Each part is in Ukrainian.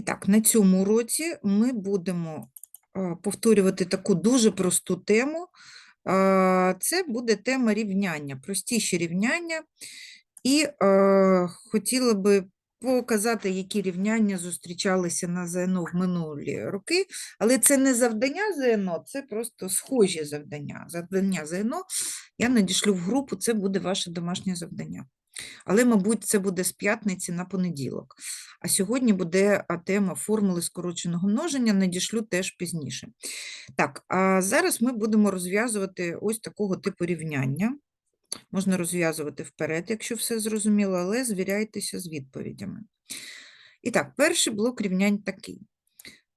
І так, на цьому уроці ми будемо е, повторювати таку дуже просту тему. Е, Це буде тема рівняння, простіші рівняння. І е, хотіла би показати, які рівняння зустрічалися на ЗНО в минулі роки. Але це не завдання ЗНО, це просто схожі завдання. Завдання ЗНО я надішлю в групу, це буде ваше домашнє завдання. Але, мабуть, це буде з п'ятниці на понеділок. А сьогодні буде тема формули скороченого множення, надішлю теж пізніше. Так, а зараз ми будемо розв'язувати ось такого типу рівняння. Можна розв'язувати вперед, якщо все зрозуміло, але звіряйтеся з відповідями. І так, перший блок рівнянь такий.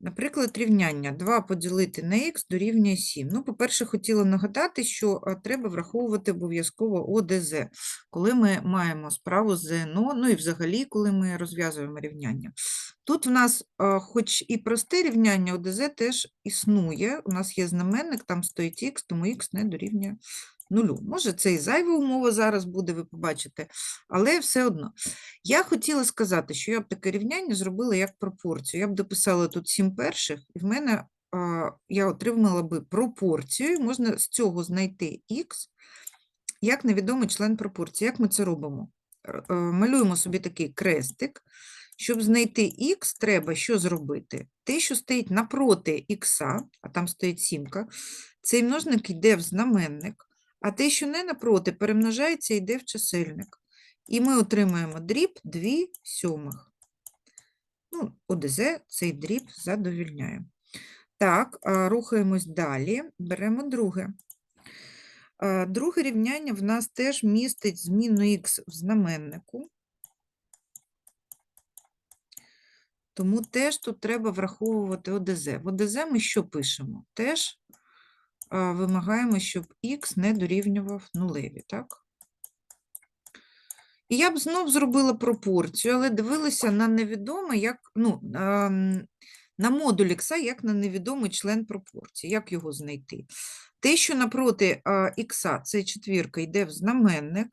Наприклад, рівняння 2 поділити на х дорівнює 7. Ну, по-перше, хотіла нагадати, що треба враховувати обов'язково ОДЗ, коли ми маємо справу з ЗНО, ну і взагалі, коли ми розв'язуємо рівняння. Тут в нас, хоч і просте рівняння, ОДЗ теж існує. У нас є знаменник, там стоїть х, тому х не дорівнює нулю. Може, це і зайва умова зараз буде, ви побачите, але все одно. Я хотіла сказати, що я б таке рівняння зробила як пропорцію. Я б дописала тут 7 перших, і в мене а, я отримала би пропорцію, можна з цього знайти х як невідомий член пропорції. Як ми це робимо? Е, Малюємо собі такий крестик. Щоб знайти х, треба що зробити? Те, що стоїть напроти х, а там стоїть сімка, цей множник йде в знаменник, а те, що не напроти, перемножається і йде в чисельник. І ми отримаємо дріб 2 сьомих. Ну, ОДЗ цей дріб задовільняє. Так, рухаємось далі. Беремо друге. Друге рівняння в нас теж містить зміну х в знаменнику. Тому теж тут треба враховувати ОДЗ. В ОДЗ ми що пишемо? Теж вимагаємо, щоб х не дорівнював нулеві, так? І я б знов зробила пропорцію, але дивилася на невідоме, як, ну, на модуль х, як на невідомий член пропорції. Як його знайти? Те, що напроти х, це четвірка, йде в знаменник,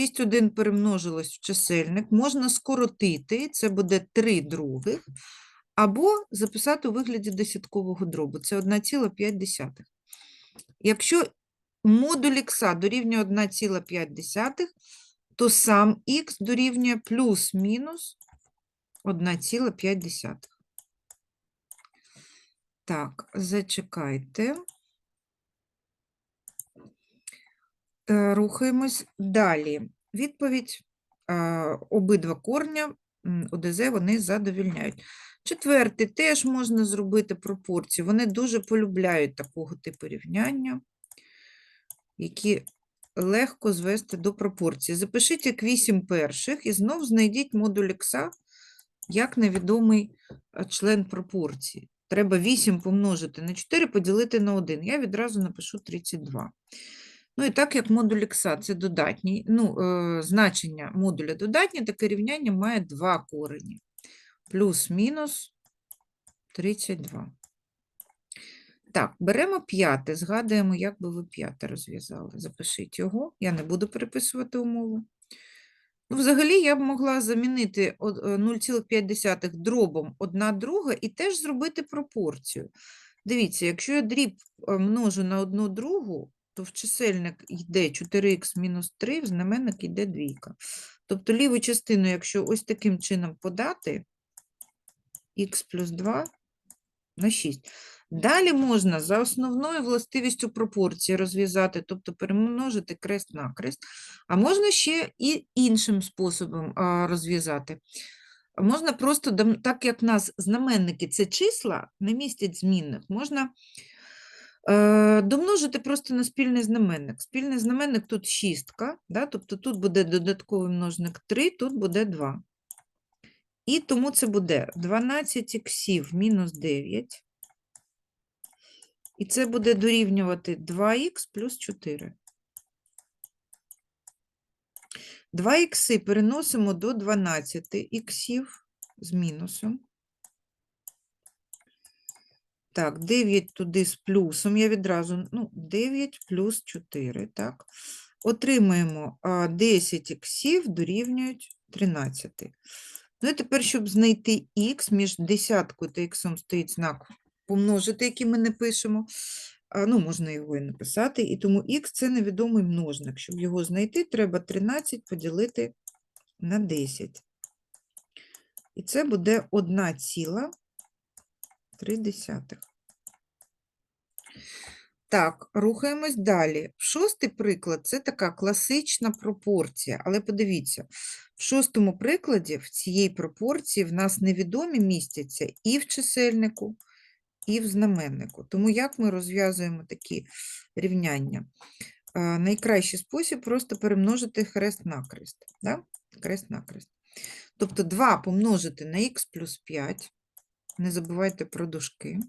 6,1 перемножилось в чисельник, можна скоротити, це буде 3 других, або записати у вигляді десяткового дробу, це 1,5. Якщо модуль х дорівнює 1,5, то сам х дорівнює плюс-мінус 1,5. Так, зачекайте. Е, Рухаємось далі. Відповідь е, обидва корня ОДЗ вони задовільняють. Четвертий теж можна зробити пропорцію. Вони дуже полюбляють такого типу рівняння, які легко звести до пропорції. Запишіть як 8 перших і знов знайдіть модуль х як невідомий е, член пропорції. Треба 8 помножити на 4 поділити на 1. Я відразу напишу 32. Ну і так як модуль х це додатній, ну, е, значення модуля додатнє, таке рівняння має два корені. Плюс-мінус 32. Так, беремо п'яте, згадуємо, як би ви п'яте розв'язали. Запишіть його, я не буду переписувати умову. Ну, взагалі, я б могла замінити е, 0,5 дробом 1 друга і теж зробити пропорцію. Дивіться, якщо я дріб е, множу на 1 другу, то в чисельник йде 4х мінус 3, в знаменник йде двійка. Тобто ліву частину, якщо ось таким чином подати, х плюс 2 на 6. Далі можна за основною властивістю пропорції розв'язати, тобто перемножити крест на крест, а можна ще і іншим способом розв'язати. Можна просто, так як в нас знаменники це числа, не містять змінних, можна домножити просто на спільний знаменник. Спільний знаменник тут шістка, да? тобто тут буде додатковий множник 3, тут буде 2. І тому це буде 12 іксів мінус 9. І це буде дорівнювати 2х плюс 4. 2 ікси переносимо до 12 іксів з мінусом. Так, 9 туди з плюсом. Я відразу, ну, 9 плюс 4, так. Отримаємо 10 іксів дорівнюють 13. Ну і тепер, щоб знайти х, між десяткою та х стоїть знак помножити, який ми не пишемо. Ну, можна його і написати. І тому х це невідомий множник. Щоб його знайти, треба 13 поділити на 10. І це буде 1,3. Так, рухаємось далі. Шостий приклад це така класична пропорція, але подивіться, в шостому прикладі в цієї пропорції в нас невідомі містяться і в чисельнику, і в знаменнику. Тому як ми розв'язуємо такі рівняння? А, найкращий спосіб просто перемножити хрест-накрест. Да? Хрест-накрест. Тобто 2 помножити на х плюс 5. Не забувайте про дужки.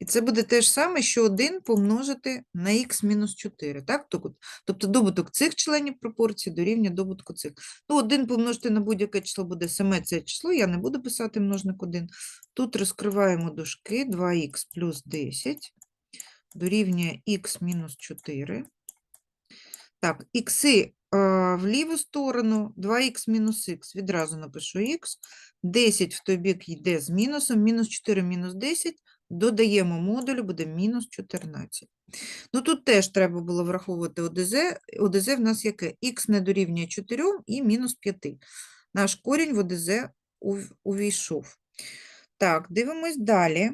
І це буде те ж саме, що 1 помножити на х мінус 4. Так? Тоб- Тобто добуток цих членів пропорції дорівнює добутку цих. Ну, 1 помножити на будь-яке число буде саме це число, я не буду писати множник 1. Тут розкриваємо дужки 2х плюс 10 дорівнює х мінус 4. Так, ікси в ліву сторону, 2х мінус х, відразу напишу х, 10 в той бік йде з мінусом, мінус 4 мінус 10, додаємо модулю, буде мінус 14. Ну тут теж треба було враховувати ОДЗ. ОДЗ в нас яке? х не дорівнює 4 і мінус 5. Наш корінь в ОДЗ увійшов. Так, дивимось далі.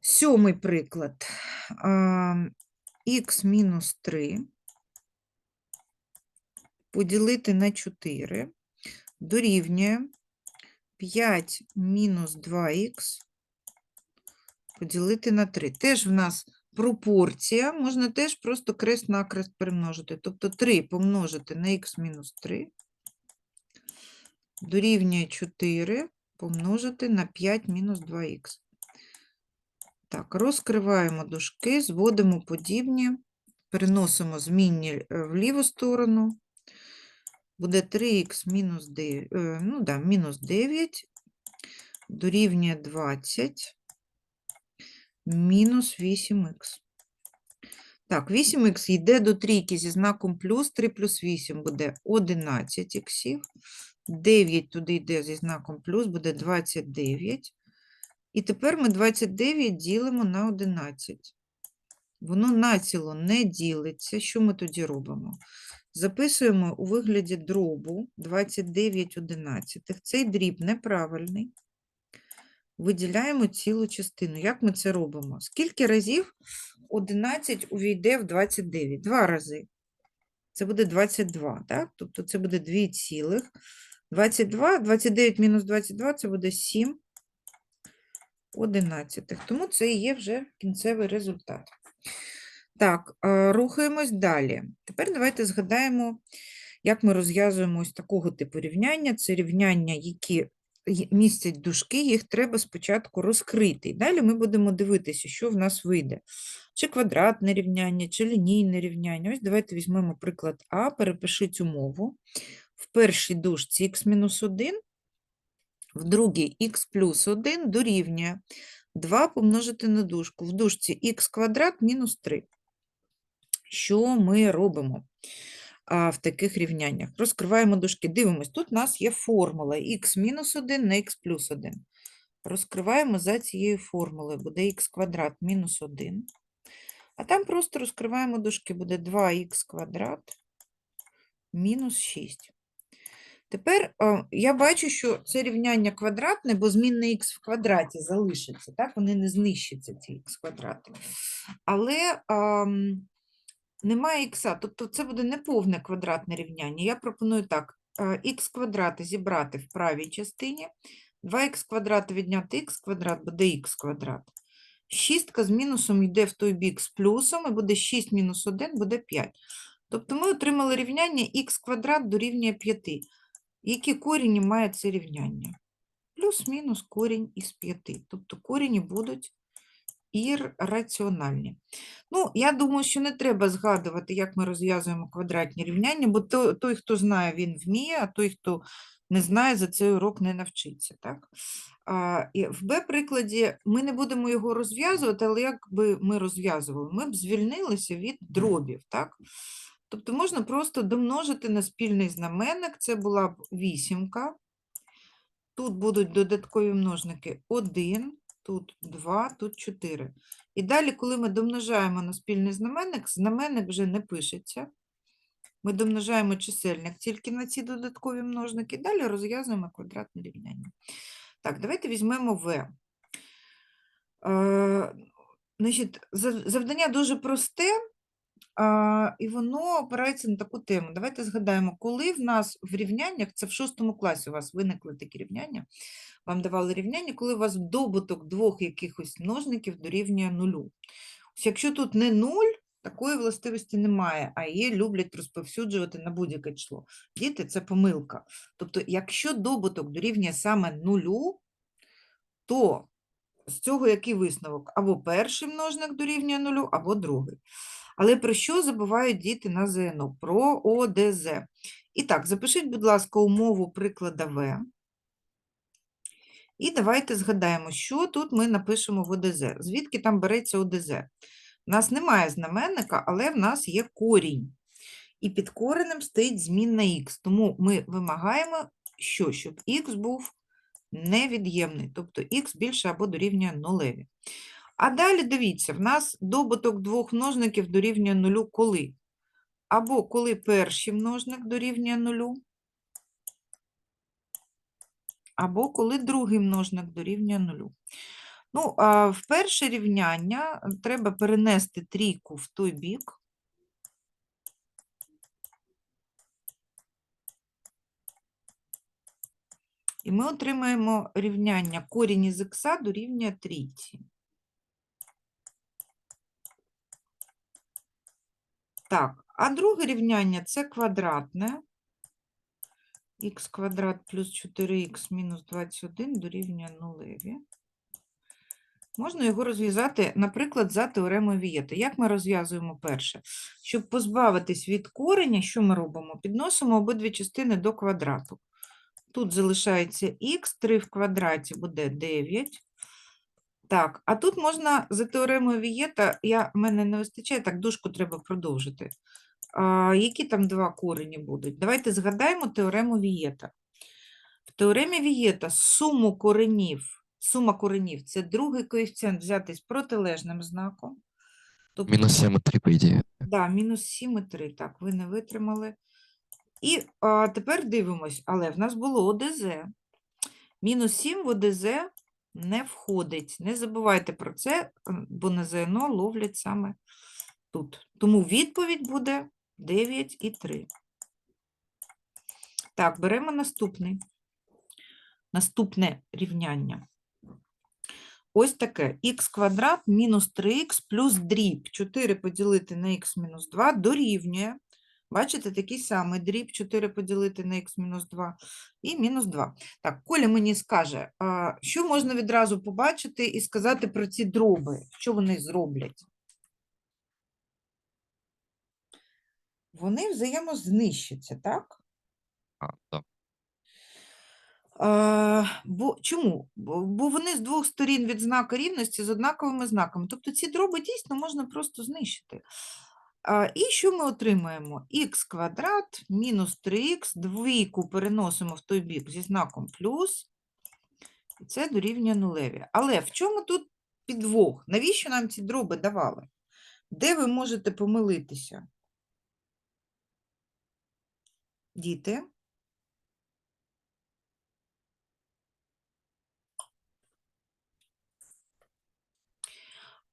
Сьомий приклад. х мінус 3 поділити на 4 дорівнює 5 мінус 2х поділити на 3. Теж в нас пропорція, можна теж просто крест на крест перемножити. Тобто 3 помножити на х мінус 3 дорівнює 4 помножити на 5 мінус 2х. Так, розкриваємо дужки, зводимо подібні, переносимо змінні е, в ліву сторону. Буде 3х мінус 9, ну да, мінус 9 дорівнює 20 мінус 8х. Так, 8х йде до трійки зі знаком плюс, 3 плюс 8 буде 11 іксів. 9 туди йде зі знаком плюс, буде 29. І тепер ми 29 ділимо на 11. Воно націло не ділиться. Що ми тоді робимо? Записуємо у вигляді дробу 29 одинадцятих. Цей дріб неправильний. Виділяємо цілу частину. Як ми це робимо? Скільки разів 11 увійде в 29? Два рази. Це буде 22, так? Тобто це буде 2 цілих. 22, 29 мінус 22 це буде 7 одинадцятих. Тому це і є вже кінцевий результат. Так, е, рухаємось далі. Тепер давайте згадаємо, як ми розв'язуємо ось такого типу рівняння. Це рівняння, які містять дужки, їх треба спочатку розкрити. І далі ми будемо дивитися, що в нас вийде. Чи квадратне рівняння, чи лінійне рівняння. Ось давайте візьмемо приклад А, перепишіть умову. В першій дужці х-1, в другій х плюс 1 дорівнює 2 помножити на дужку. В дужці х квадрат мінус 3. Що ми робимо в таких рівняннях? Розкриваємо дужки. Дивимось, тут у нас є формула х мінус 1 на х плюс 1. Розкриваємо за цією формулою. Буде х квадрат мінус 1. А там просто розкриваємо дужки. Буде 2х квадрат мінус 6. Тепер я бачу, що це рівняння квадратне, бо змінний х в квадраті залишиться, так? Вони не знищаться, ці х квадрати. Але немає х, тобто це буде неповне квадратне рівняння. Я пропоную так: х квадрат зібрати в правій частині, 2х квадрат відняти х квадрат буде х квадрат. Шістка з мінусом йде в той бік з плюсом, і буде 6 мінус 1 буде 5. Тобто ми отримали рівняння х квадрат дорівнює 5. Які корені має це рівняння? Плюс-мінус корінь із 5. Тобто корені будуть ірраціональні. Ну, я думаю, що не треба згадувати, як ми розв'язуємо квадратні рівняння, бо той, хто знає, він вміє, а той, хто не знає, за цей урок не навчиться. Так? А, і в Б-прикладі ми не будемо його розв'язувати, але як би ми розв'язували? Ми б звільнилися від дробів. Так? Тобто можна просто домножити на спільний знаменник. Це була б вісімка. Тут будуть додаткові множники 1, тут 2, тут 4. І далі, коли ми домножаємо на спільний знаменник, знаменник вже не пишеться. Ми домножаємо чисельник тільки на ці додаткові множники, далі розв'язуємо квадратне рівняння. Так, давайте візьмемо В. Е, значить, завдання дуже просте, і воно опирається на таку тему. Давайте згадаємо, коли в нас в рівняннях, це в шостому класі у вас виникли такі рівняння, вам давали рівняння, коли у вас добуток двох якихось множників дорівнює нулю. Ось якщо тут не нуль, такої властивості немає, а її люблять розповсюджувати на будь-яке число. Діти, це помилка. Тобто, якщо добуток дорівнює саме нулю, то з цього який висновок? Або перший множник дорівнює нулю, або другий. Але про що забувають діти на ЗНО? Про ОДЗ. І так, запишіть, будь ласка, умову приклада В. І давайте згадаємо, що тут ми напишемо в ОДЗ. Звідки там береться ОДЗ? У нас немає знаменника, але в нас є корінь. І під коренем стоїть змінна х. Тому ми вимагаємо, що? Щоб х був невід'ємний, тобто х більше або дорівнює нулеві. А далі дивіться, в нас добуток двох множників дорівнює нулю коли? Або коли перший множник дорівнює нулю, або коли другий множник дорівнює нулю. Ну, а в перше рівняння треба перенести трійку в той бік. І ми отримаємо рівняння корінь із х дорівнює трійці. Так, а друге рівняння це квадратне. х квадрат плюс 4х мінус 21 дорівнює нулеві. Можна його розв'язати, наприклад, за теоремою Вієта. Як ми розв'язуємо перше? Щоб позбавитись від кореня, що ми робимо? Підносимо обидві частини до квадрату. Тут залишається х, 3 в квадраті буде 9. Так, а тут можна за теоремою Вієта, я, мене не вистачає, так, дужку треба продовжити. А, які там два корені будуть? Давайте згадаємо теорему Вієта. В теоремі Вієта суму коренів, сума коренів – це другий коефіцієнт взятий з протилежним знаком. Тобто, Минус 7,3, по идее. Да, мінус 7,3, так, ви не витримали. І а, тепер дивимось, але в нас було ОДЗ. Мінус 7 в ОДЗ не входить. Не забувайте про це, бо на ЗНО ловлять саме тут. Тому відповідь буде 9,3. Так, беремо наступний. Наступне рівняння. Ось таке. х квадрат мінус 3х плюс дріб 4 поділити на х мінус 2 дорівнює. Бачите, такий самий дріб 4 поділити на х мінус 2 і мінус 2. Так, Коля мені скаже, що можна відразу побачити і сказати про ці дроби, що вони зроблять? Вони взаємознищаться, так? А, да. А, бо, чому? Бо вони з двох сторін від знака рівності з однаковими знаками. Тобто ці дроби дійсно можна просто знищити. І що ми отримаємо? х квадрат мінус 3х, двійку переносимо в той бік зі знаком плюс, і це дорівнює нулеві. Але в чому тут підвох? Навіщо нам ці дроби давали? Де ви можете помилитися? Діти?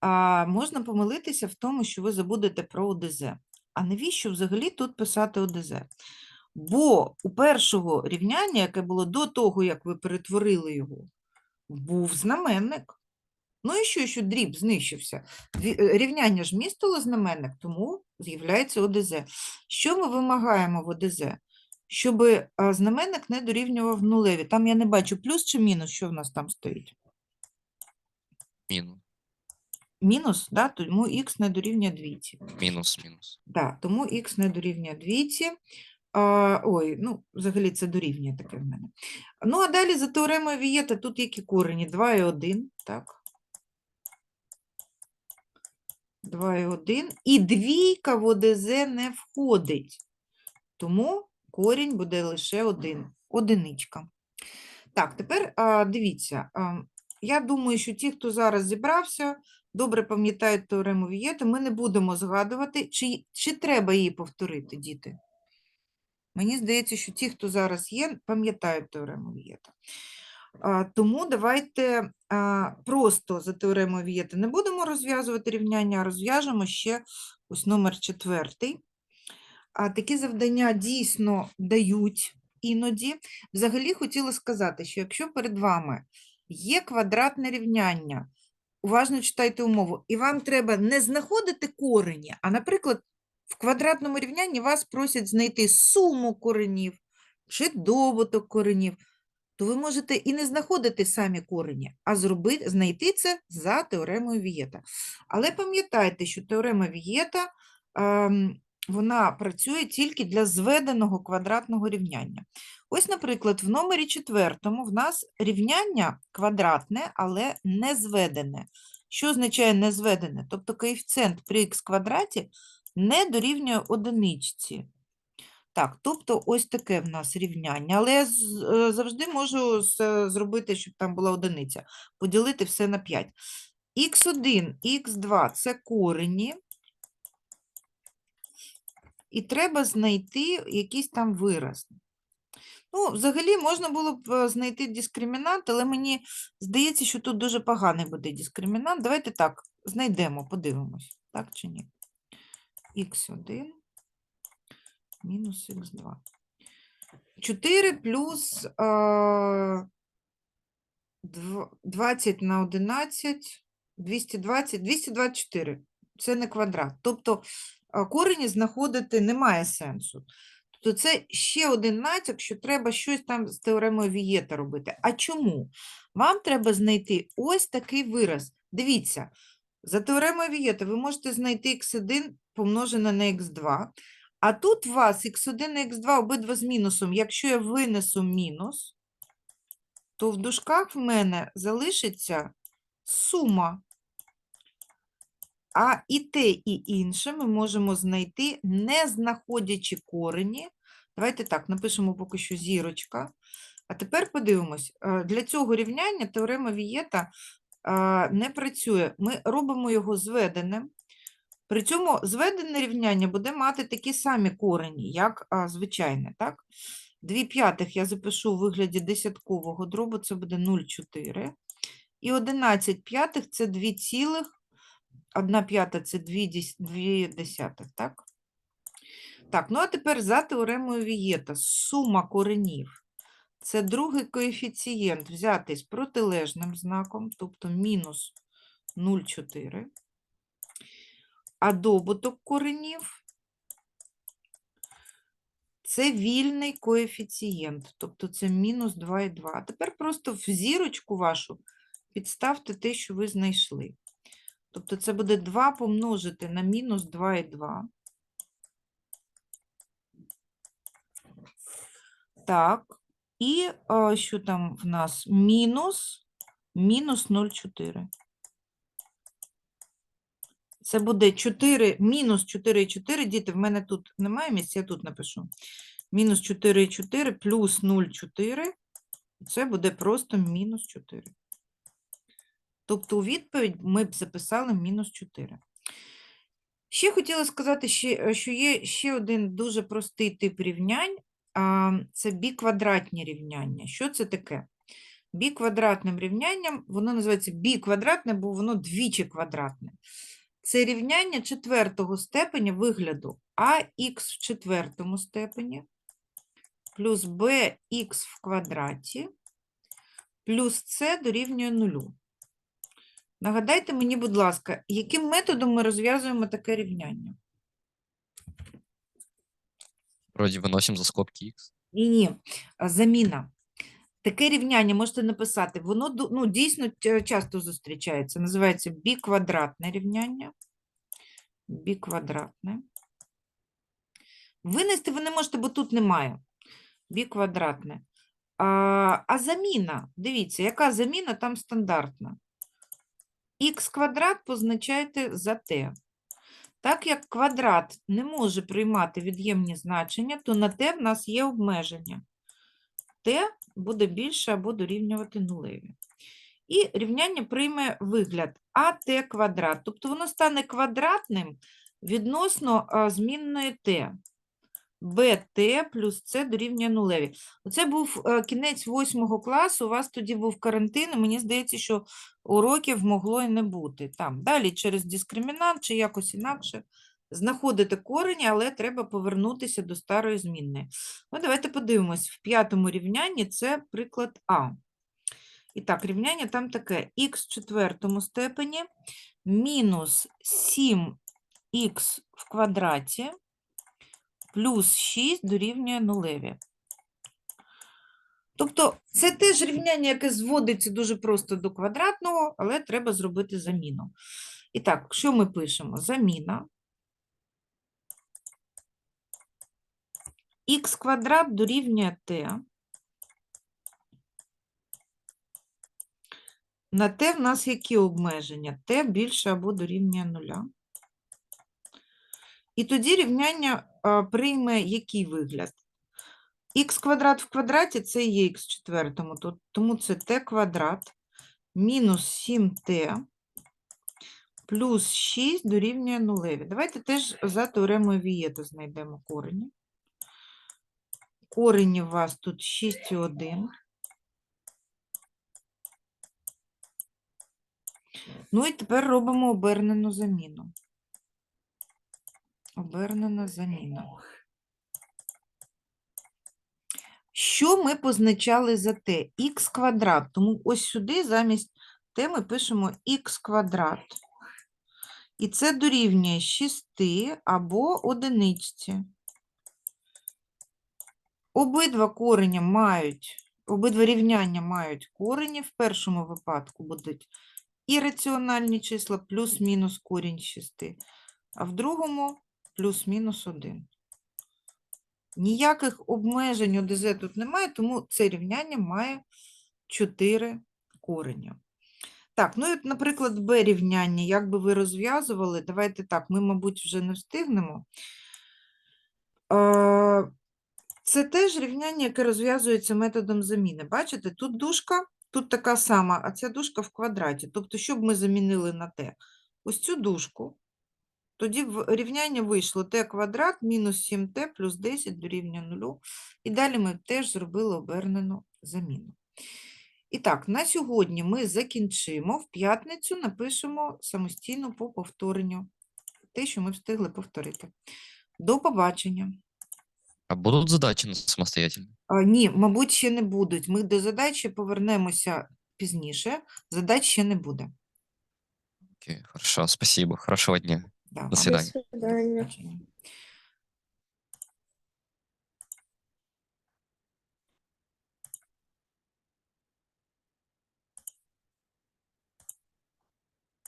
А, можна помилитися в тому, що ви забудете про ОДЗ. А навіщо взагалі тут писати ОДЗ? Бо у першого рівняння, яке було до того, як ви перетворили його, був знаменник. Ну і що, що дріб знищився? Е, Рівняння ж містило знаменник, тому з'являється ОДЗ. Що ми вимагаємо в ОДЗ? Щоб знаменник не дорівнював нулеві. Там я не бачу плюс чи мінус, що в нас там стоїть. Минус, Мінус, да? тому х не дорівнює двійці. минус, минус. Да, тому х не дорівнює двійці. А, ой, ну, взагалі це дорівнює таке в мене. Ну, а далі за теоремою Вієта тут які корені? 2 і 1, так? 2 і 1. І двійка в ОДЗ не входить. Тому корінь буде лише один. Одиничка. Так, тепер а, дивіться. А, я думаю, що ті, хто зараз зібрався, добре пам'ятають теорему Вієта. Ми не будемо згадувати, чи, чи треба її повторити, діти. Мені здається, що ті, хто зараз є, пам'ятають теорему Вієта. Тому давайте просто за теоремою Вієта не будемо розв'язувати рівняння, а розв'яжемо ще ось номер четвертий. Такі завдання дійсно дають іноді. Взагалі хотіла сказати, що якщо перед вами є квадратне рівняння, уважно читайте умову, і вам треба не знаходити корені, а, наприклад, в квадратному рівнянні вас просять знайти суму коренів чи добуток коренів, то ви можете і не знаходити самі корені, а зробити, знайти це за теоремою Вієта. Але пам'ятайте, що теорема Вієта ем, вона працює тільки для зведеного квадратного рівняння. Ось, наприклад, в номері четвертому в нас рівняння квадратне, але не зведене. Що означає не зведене? Тобто коефіцієнт при х квадраті не дорівнює одиничці. Так, тобто ось таке в нас рівняння, але я е, завжди можу зробити, щоб там була одиниця, поділити все на 5. х1, х2 – це корені, і треба знайти якийсь там вираз. Ну, взагалі можна було б е, знайти дискримінант, але мені здається, що тут дуже поганий буде дискримінант. Давайте так, знайдемо, подивимось, так чи ні. х1 мінус х2. 4 плюс е, 20 на 11, 220, 224. Це не квадрат. Тобто корені знаходити немає сенсу. Тобто це ще один натяк, що треба щось там з теоремою Вієта робити. А чому? Вам треба знайти ось такий вираз. Дивіться, за теоремою Вієта ви можете знайти х1 помножене на х2, а тут у вас х1 і х2 обидва з мінусом. Якщо я винесу мінус, то в дужках в мене залишиться сума. А і те, і інше ми можемо знайти, не знаходячи корені. Давайте так, напишемо поки що зірочка. А тепер подивимось. е, Для цього рівняння теорема Вієта е, не працює. Ми робимо його зведеним. При цьому зведене рівняння буде мати такі самі корені, як звичайне. Так? 2 п'ятих я запишу у вигляді десяткового дробу, це буде 0,4. І 11 п'ятих це 2 цілих, 1 п'ята це 2, 2 десятих, так? Так, ну а тепер за теоремою Вієта сума коренів. Це другий коефіцієнт взятий з протилежним знаком, тобто мінус 0,4. А добуток коренів це вільний коефіцієнт, тобто це мінус 2,2. А тепер просто в зірочку вашу підставте те, що ви знайшли. Тобто це буде 2 помножити на мінус 2,2. Так, і а, що там в нас? Мінус, мінус 0,4. Це буде 4, мінус 4,4. Діти, в мене тут немає місця, я тут напишу. Мінус 4,4 плюс 0,4. Це буде просто мінус 4. Тобто у відповідь ми б записали мінус 4. Ще хотіла сказати, що є ще один дуже простий тип рівнянь. Це біквадратні рівняння. Що це таке? Біквадратним рівнянням, воно називається біквадратне, бо воно двічі квадратне. Це рівняння четвертого степеня вигляду ах в четвертому степені плюс bx в квадраті плюс c дорівнює нулю. Нагадайте мені, будь ласка, яким методом ми розв'язуємо таке рівняння? Вроде выносим за скобки x. Ні, ні, заміна. Таке рівняння можете написати. Воно ну, дійсно часто зустрічається. Називається біквадратне рівняння. Біквадратне. Винести ви не можете, бо тут немає. Біквадратне. А, а заміна, дивіться, яка заміна там стандартна. Х квадрат позначайте за t. Так як квадрат не може приймати від'ємні значення, то на t в нас є обмеження. t буде більше або дорівнювати нулеві. І рівняння прийме вигляд АТ квадрат, тобто воно стане квадратним відносно змінної t. bt плюс c дорівнює нулеві. Оце був е, кінець восьмого класу, у вас тоді був карантин, і мені здається, що уроків могло і не бути. Там далі через дискримінант чи якось інакше знаходити корені, але треба повернутися до старої змінної. Ну, давайте подивимось. В п'ятому рівнянні це приклад А. І так, рівняння там таке: х в четвертому степені мінус 7х в квадраті плюс 6 дорівнює нулеві. Тобто це теж рівняння, яке зводиться дуже просто до квадратного, але треба зробити заміну. І так, що ми пишемо? Заміна. х квадрат дорівнює t. На t в нас які обмеження? t більше або дорівнює нуля. І тоді рівняння прийме який вигляд? х квадрат в квадраті це є х в четвертому, тому це t квадрат мінус 7t плюс 6 дорівнює нулеві. Давайте теж за теоремою Вієта знайдемо корені. Корені у вас тут 6 і 1. Ну і тепер робимо обернену заміну. Обернена заміна. Що ми позначали за t? х квадрат. Тому ось сюди замість t ми пишемо х квадрат. І це дорівнює 6 або одиничці. Обидва корення мають, обидва рівняння мають корені. В першому випадку будуть ірраціональні числа плюс-мінус корінь 6, а в другому плюс-мінус 1. Ніяких обмежень у ДЗ тут немає, тому це рівняння має 4 корення. Так, ну і, наприклад, Б рівняння, як би ви розв'язували, давайте так, ми, мабуть, вже не встигнемо. Це теж рівняння, яке розв'язується методом заміни. Бачите, тут дужка, тут така сама, а ця дужка в квадраті. Тобто, що б ми замінили на t? Ось цю дужку. Тоді в рівняння вийшло t квадрат мінус 7t плюс 10 дорівнює 0. І далі ми теж зробили обернену заміну. І так, на сьогодні ми закінчимо. В п'ятницю напишемо самостійно по повторенню те, що ми встигли повторити. До побачення. А будут задачи на- самостоятельно? А, ні, мабуть, ще не будуть. Ми до задачі повернемося пізніше. Задач ще не буде. Окей, хорошо, спасибо. Хорошего дня. Да. До свидання. До свидання.